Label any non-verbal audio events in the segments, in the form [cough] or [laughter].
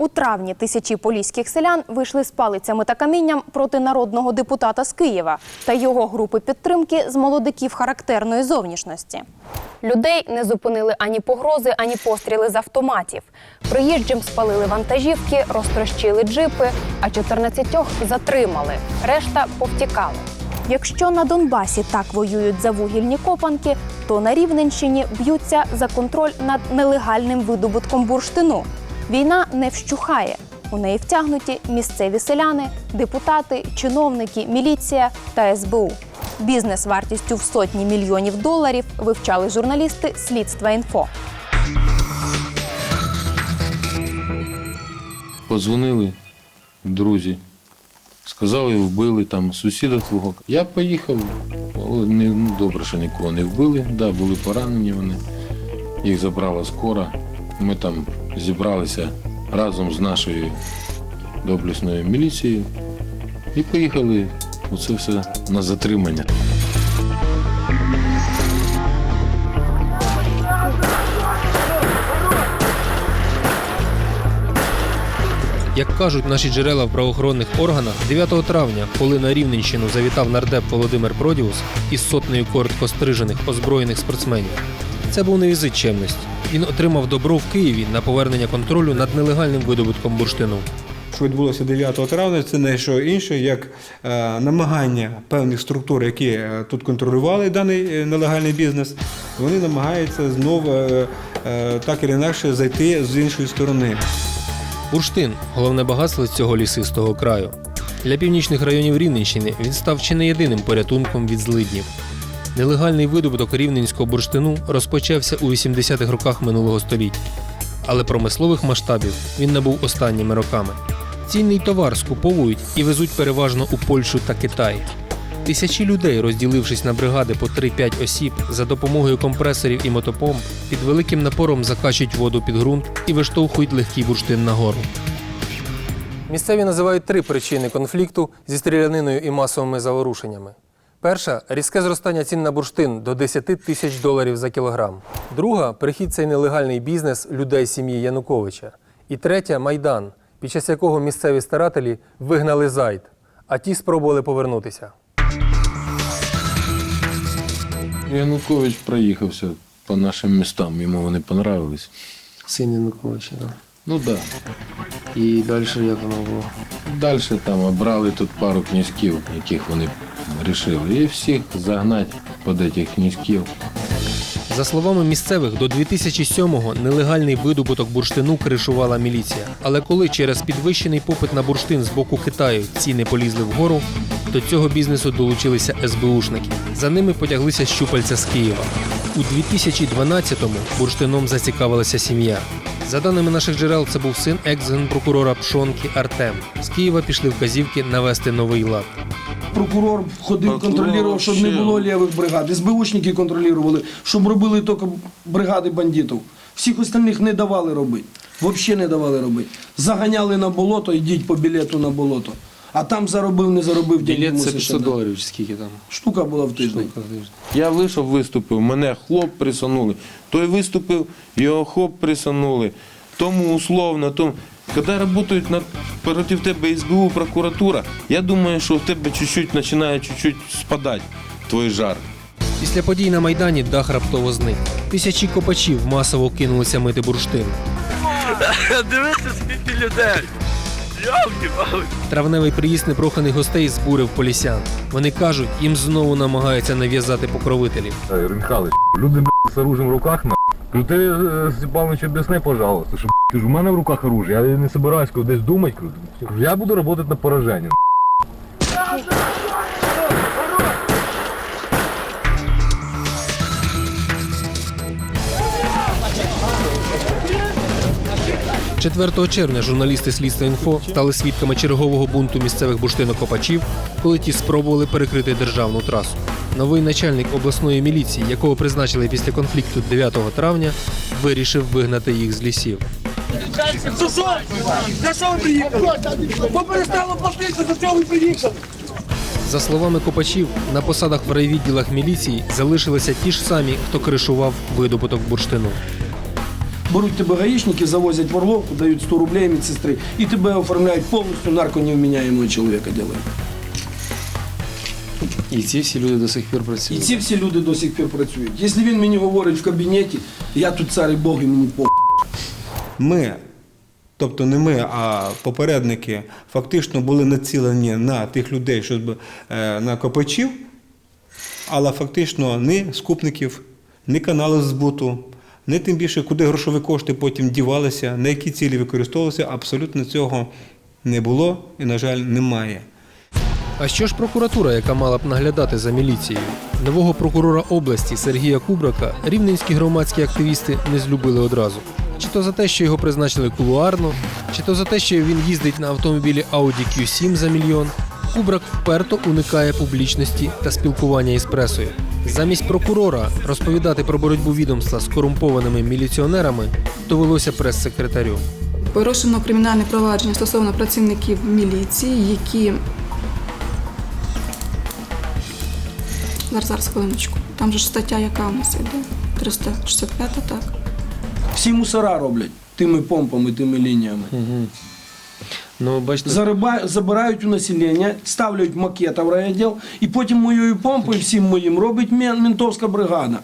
У травні тисячі поліських селян вийшли з палицями та камінням проти народного депутата з Києва та його групи підтримки з молодиків характерної зовнішності. Людей не зупинили ані погрози, ані постріли з автоматів. Приїжджим спалили вантажівки, розтрощили джипи, а 14 затримали. Решта повтікали. Якщо на Донбасі так воюють за вугільні копанки, то на Рівненщині б'ються за контроль над нелегальним видобутком бурштину. Війна не вщухає. У неї втягнуті місцеві селяни, депутати, чиновники, міліція та СБУ. Бізнес вартістю в сотні мільйонів доларів вивчали журналісти Слідства інфо. Подзвонили друзі, сказали, вбили там сусіда твого. Я поїхав, але не, добре, що нікого не вбили. Да, були поранені вони. Їх забрала скора. Ми там зібралися разом з нашою доблесною міліцією і поїхали оце все на затримання. Як кажуть наші джерела в правоохоронних органах, 9 травня, коли на Рівненщину завітав нардеп Володимир Продіус із сотнею коротко стрижених озброєних спортсменів, це був не візит чемності. Він отримав добро в Києві на повернення контролю над нелегальним видобутком бурштину. Що відбулося 9 травня, це не що інше, як е, намагання певних структур, які е, тут контролювали даний е, нелегальний бізнес, вони намагаються знову так і інакше зайти з іншої сторони. Бурштин головне багатство цього лісистого краю. Для північних районів Рівненщини він став чи не єдиним порятунком від злиднів. Нелегальний видобуток рівненського бурштину розпочався у 80-х роках минулого століття, але промислових масштабів він набув останніми роками. Цінний товар скуповують і везуть переважно у Польщу та Китай. Тисячі людей, розділившись на бригади по 3-5 осіб, за допомогою компресорів і мотопомп, під великим напором закачують воду під ґрунт і виштовхують легкий бурштин нагору. Місцеві називають три причини конфлікту зі стріляниною і масовими заворушеннями. Перша різке зростання цін на бурштин до 10 тисяч доларів за кілограм. Друга прихід цей нелегальний бізнес людей сім'ї Януковича. І третя майдан, під час якого місцеві старателі вигнали зайд, а ті спробували повернутися. Янукович проїхався по нашим містам, йому вони понравились. Син Януковича, да. Ну так. Да. І далі як воно було? Далі там обрали тут пару князьків, яких вони рішили. І всіх загнати під цих князьків. За словами місцевих, до 2007-го нелегальний видобуток бурштину кришувала міліція. Але коли через підвищений попит на бурштин з боку Китаю ціни полізли вгору, до цього бізнесу долучилися СБУшники. За ними потяглися щупальця з Києва. У 2012-му бурштином зацікавилася сім'я. За даними наших джерел, це був син екс-генпрокурора Пшонки Артем. З Києва пішли вказівки навести новий лад. Прокурор ходив, контролював, щоб не було лівих бригад. СБУшники контролювали, щоб робили тільки бригади бандитів. Всіх остальних не давали робити. Взагалі не давали робити. Заганяли на болото, йдіть по білету на болото. А там заробив, не заробив, Білет це мусиш 500 доларів скільки там? Штука була в тиждень. Я вийшов, виступив, мене хлоп присунули. Той виступив, його хоп присунули. Тому условно, тому. Коли работают над, проти тебе СБУ, прокуратура, я думаю, що в тебе чуть-чуть начинает чуть-чуть спадати твій жар. Після подій на Майдані дах раптово зник. Тисячі копачів масово кинулися мити бурштин. [laughs] Дивіться, скільки людей. Травневий приїзд непроханих гостей збурив полісян. Вони кажуть, їм знову намагаються нав'язати покровителів. Ринхали, люди б**, с оружием в руках на. Кажу, ти е, Степанович об'ясни, пожалуйста, що кажу, в мене в руках оружие, я не собираюсь десь думати, я буду працювати на поражение. – 4 червня журналісти слідства інфо стали свідками чергового бунту місцевих бурштинокопачів, коли ті спробували перекрити державну трасу. Новий начальник обласної міліції, якого призначили після конфлікту 9 травня, вирішив вигнати їх з лісів. За що? За що ви приїхали? Бо перестало платити, за що ви приїхали? За словами копачів, на посадах в райвідділах міліції залишилися ті ж самі, хто кришував видобуток бурштину. Беруть тебе гаїшники, завозять в Орловку, дають 100 рублей медсестри і тебе оформляють повністю нарконевміняємого чоловіка делають. І ці всі люди до сих пір працюють. І ці всі люди до сих пір працюють. Якщо він мені говорить в кабінеті, я тут цар і Бог і мені по. Ми, тобто не ми, а попередники, фактично були націлені на тих людей, що е, на копачів, але фактично ні скупників, ні канали збуту, ні тим більше, куди грошові кошти потім дівалися, на які цілі використовувалися, абсолютно цього не було і, на жаль, немає. А що ж прокуратура, яка мала б наглядати за міліцією? Нового прокурора області Сергія Кубрака рівненські громадські активісти не злюбили одразу. Чи то за те, що його призначили кулуарно, чи то за те, що він їздить на автомобілі Audi Q7 за мільйон. Кубрак вперто уникає публічності та спілкування із пресою. Замість прокурора розповідати про боротьбу відомства з корумпованими міліціонерами довелося прес-секретарю. Порушено кримінальне провадження стосовно працівників міліції, які. Зараз, зараз хвилиночку. Там же ж стаття, яка у нас іде? 365, так. Всі мусора роблять тими помпами, тими лініями. Ну, бачите, Зариба- забирають у населення, ставлять макета в райвідділ, і потім моєю помпою всім моїм робить мен- ментовська бригада.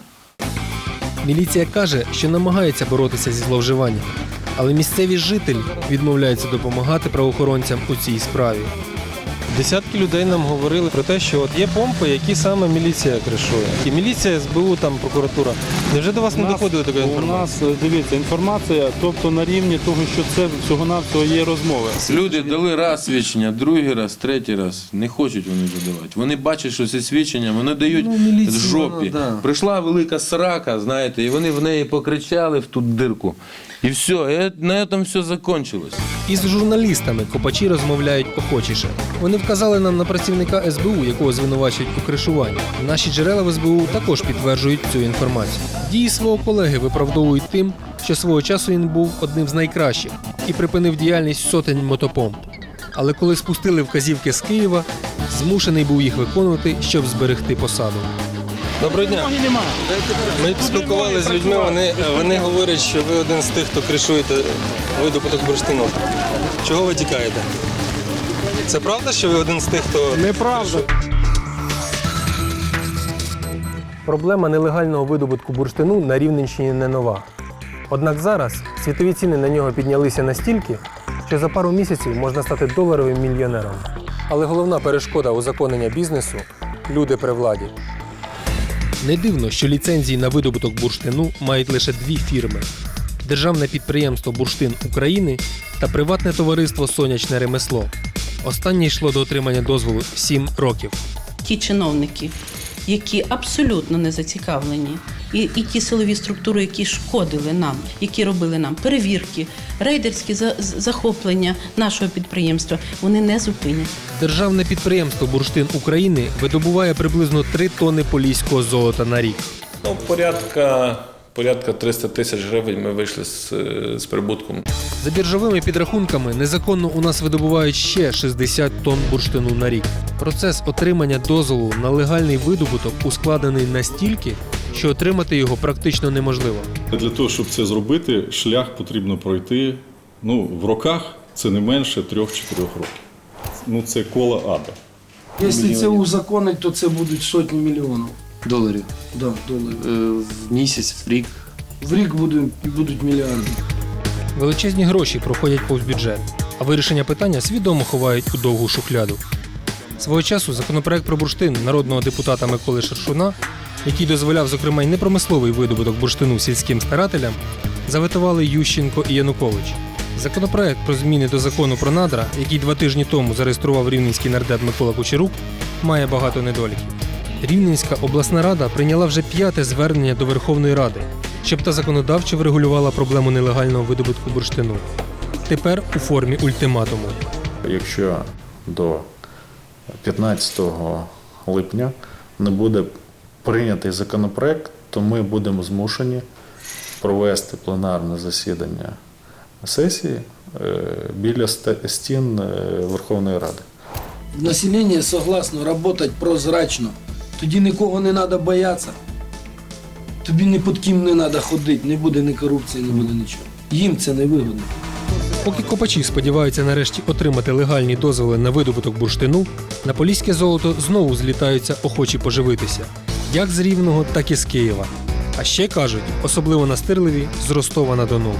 Міліція каже, що намагається боротися зі зловживанням, але місцеві жителі відмовляються допомагати правоохоронцям у цій справі. Десятки людей нам говорили про те, що от є помпи, які саме міліція кришує. І міліція, СБУ, там прокуратура. Невже до вас не доходили такої У нас е, дивіться інформація, тобто на рівні того, що це всього-навсього є розмови. Люди дали раз свідчення, другий раз, третій раз. Не хочуть вони додавати. Вони бачать, що це свідчення, вони дають Ну, міліція, жопі. вона, да. Прийшла велика срака, знаєте, і вони в неї покричали в ту дирку. І все, і на цьому все закончилось. Із журналістами копачі розмовляють охочіше. Вони вказали нам на працівника СБУ, якого звинувачують у кришуванні. Наші джерела в СБУ також підтверджують цю інформацію. Дії свого колеги виправдовують тим, що свого часу він був одним з найкращих і припинив діяльність сотень мотопомп. Але коли спустили вказівки з Києва, змушений був їх виконувати, щоб зберегти посаду. Доброго дня. Ми спілкувалися з людьми, вони, вони говорять, що ви один з тих, хто кришуєте видобуток бурштину. Чого ви тікаєте? Це правда, що ви один з тих, хто. Неправда. Проблема нелегального видобутку бурштину на Рівненщині не нова. Однак зараз світові ціни на нього піднялися настільки, що за пару місяців можна стати доларовим мільйонером. Але головна перешкода узаконення бізнесу люди при владі. Не дивно, що ліцензії на видобуток бурштину мають лише дві фірми: Державне підприємство Бурштин України та приватне товариство Сонячне ремесло. Останнє йшло до отримання дозволу 7 років. ті чиновники, які абсолютно не зацікавлені, і, і ті силові структури, які шкодили нам, які робили нам перевірки, рейдерські за- захоплення нашого підприємства, вони не зупинять. Державне підприємство Бурштин України видобуває приблизно 3 тонни поліського золота на рік. Ну, порядка, порядка 300 тисяч гривень ми вийшли з, е, з прибутком. За біржовими підрахунками, незаконно у нас видобувають ще 60 тонн бурштину на рік. Процес отримання дозволу на легальний видобуток ускладнений настільки, що отримати його практично неможливо. Для того, щоб це зробити, шлях потрібно пройти ну, в роках це не менше 3-4 років. Ну, це коло ада. Якщо це узаконить, то це будуть сотні мільйонів Доларів. да, доларів. Е, В місяць, в рік. В рік будуть, будуть мільярди. Величезні гроші проходять повз бюджет, а вирішення питання свідомо ховають у довгу шухляду. Свого часу законопроект про бурштин народного депутата Миколи Шершуна, який дозволяв, зокрема, й непромисловий видобуток бурштину сільським старателям, заветували Ющенко і Янукович. Законопроект про зміни до закону про надра, який два тижні тому зареєстрував рівненський нардеп Микола Кучерук, має багато недоліків. Рівненська обласна рада прийняла вже п'яте звернення до Верховної Ради, щоб та законодавчо врегулювала проблему нелегального видобутку бурштину. Тепер у формі ультиматуму. Якщо до 15 липня не буде прийнятий законопроект, то ми будемо змушені провести пленарне засідання сесії е, біля стін е, Верховної Ради. Населення согласно працювати прозрачно. Тоді нікого не треба боятися. Тобі ні під ким не треба ходити, не буде ні корупції, не буде нічого. Їм це не вигодно. Поки копачі сподіваються нарешті отримати легальні дозволи на видобуток бурштину, на поліське золото знову злітаються охочі поживитися, як з Рівного, так і з Києва. А ще кажуть, особливо настирливі з Ростова на Дону.